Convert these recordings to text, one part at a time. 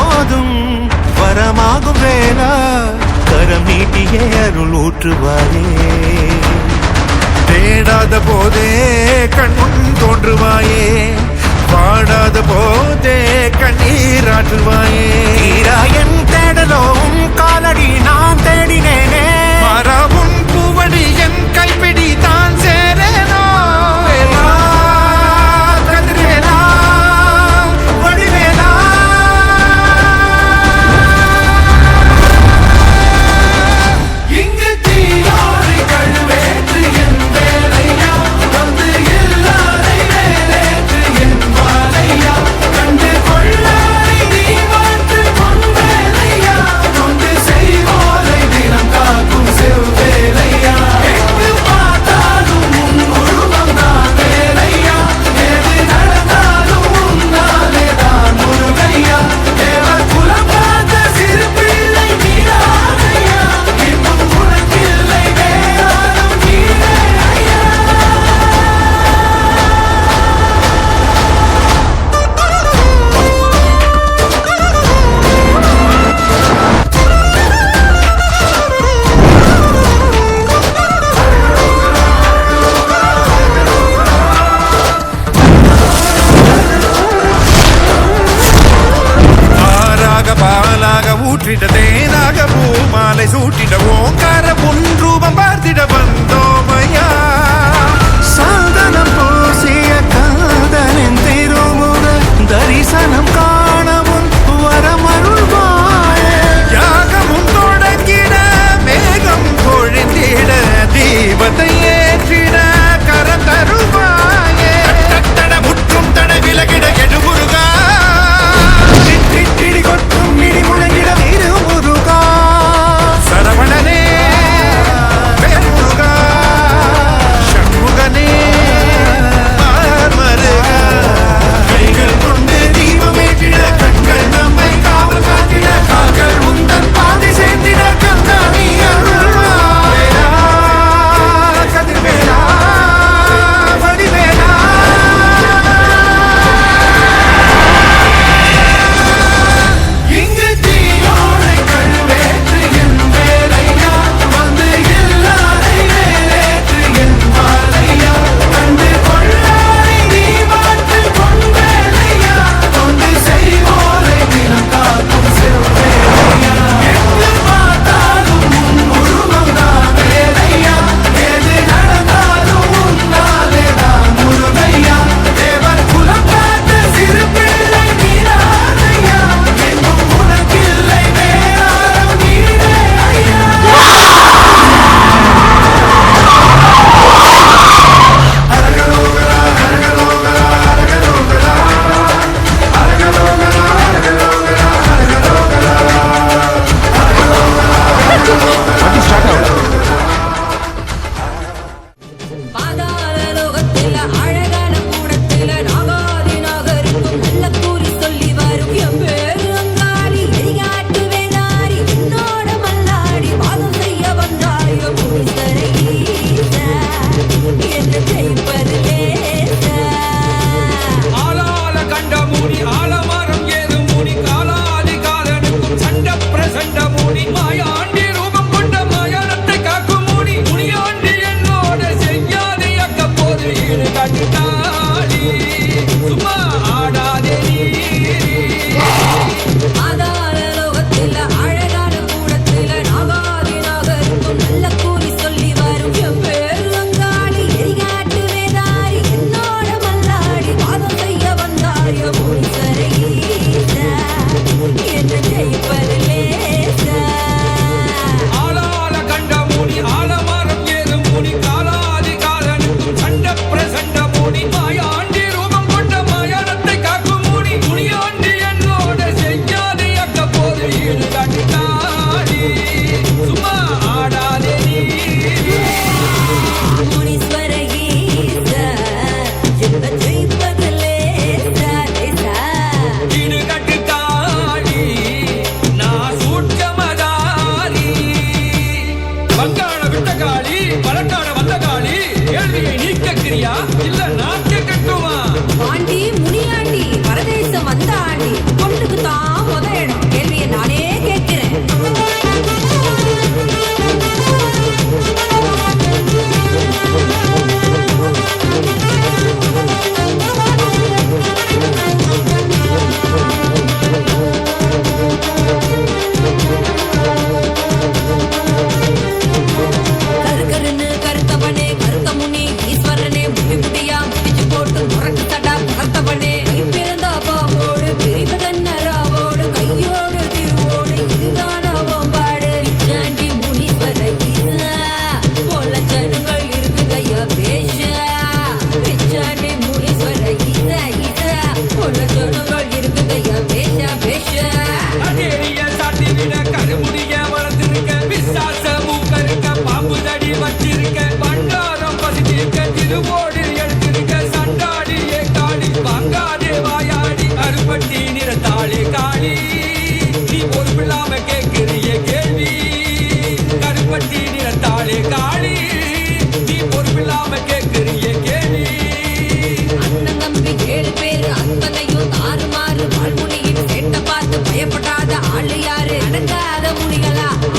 போதும். வரமாகும் வேளா கரம் நீட்டியே அருள் ஊற்றுவாரே தேடாத போதே கண்முன் தோன்றுவாயே. பாடாத போதே கண்ணீராற்றுவாயே. தீரா என் தேடலும் காலடி நான் தேடினேனே. மரபும் பூவடி போற்றிட தேனாக பூ மாலை சூட்டிட ஓங்கார பொன் ரூபம் பார்த்திட ஆள வந்தாட விட்ட காளி பலட்டாட வந்த காளி கேள்வியை நீக்க கிரியா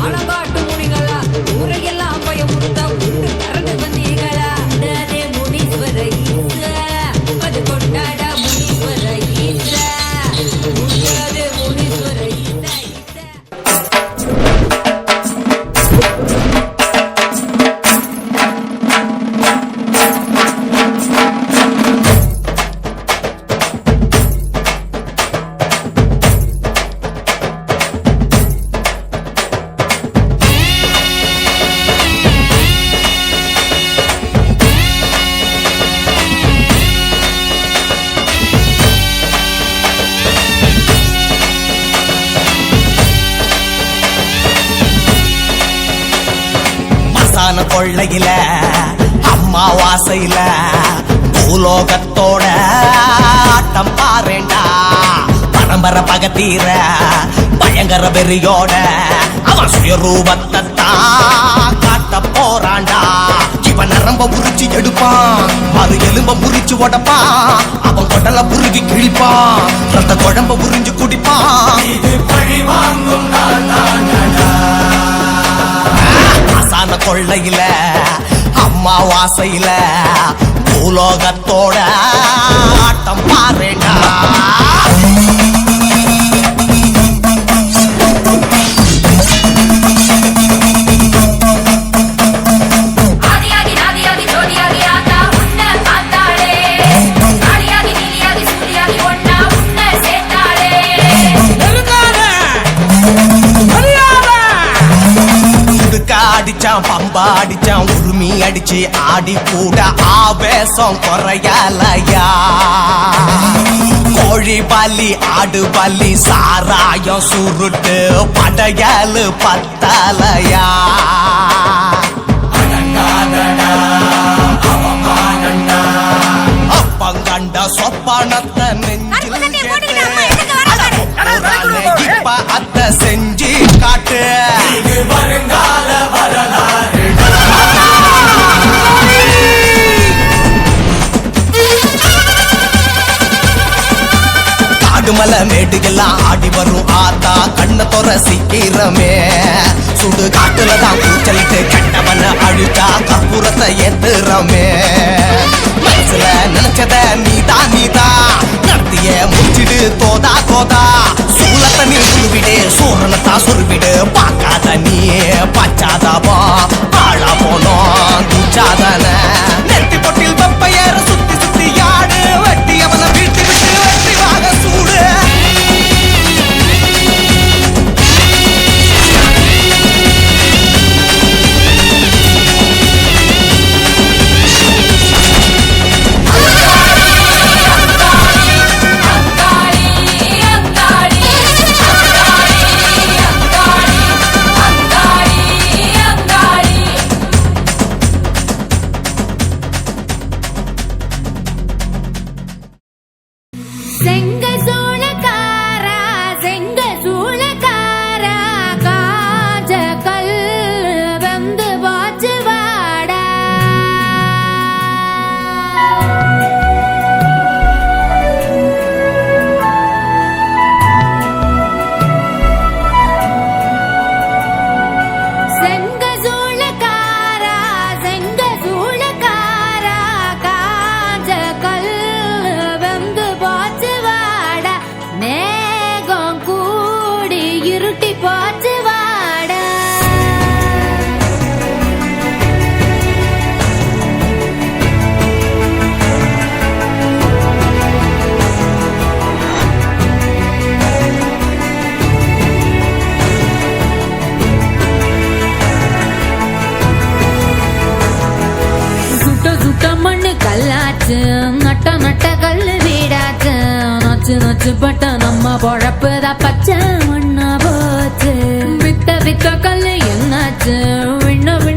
ஆனந்தா ஆசான கொள்ளையில அம்மாவாசையில பூலோகத்தோட ஆட்டம் பாருண்டா. பரம்பர பகத்தீர பயங்கர வெறியோட அவன் சுயரூபத்தை தான் காட்ட போறாண்டா இவன் நரம்ப புரிச்சு எடுப்பான் மறு எலும்ப புரிச்சு உடப்பான் அவன் கொடல புருகி கிழிப்பான் ரத்த குழம்ப புரிஞ்சு குடிப்பான். ஆசான கொள்ளையில அம்மா வாசையில பூலோகத்தோட ஆட்டம் பாருடா. அடிச்சு ஆடி கூட ஆவேசம் குறையலையா? கோழி பல்லி ஆடு பல்லி சாராயம் சுருட்டு படையலு பத்தலையா? அப்பங்கண்ட சொப்பனத்தை நெஞ்சில் அத்த செஞ்சு காட்டு. கண்ண தொற சீக்கிரமே. சுடு காட்டுல தான் கூச்சலிட்டு கண்டவன அழுத்தா கற்பூரத்தை ஏத்துறமே. மனசுல நினைச்சத நீதா நீதா. நடத்திய முடிச்சிடு தோதா தோதா. சூழத்தை நீ சுருவிடு சூரணத்தா சுருவிடு. பார்க்காத நீ பார்த்து sing நம்ம பச்சை மண்ணா போச்சு. வித்த வித்த கல்லு என்னாச்சு? விண்ண விண்ண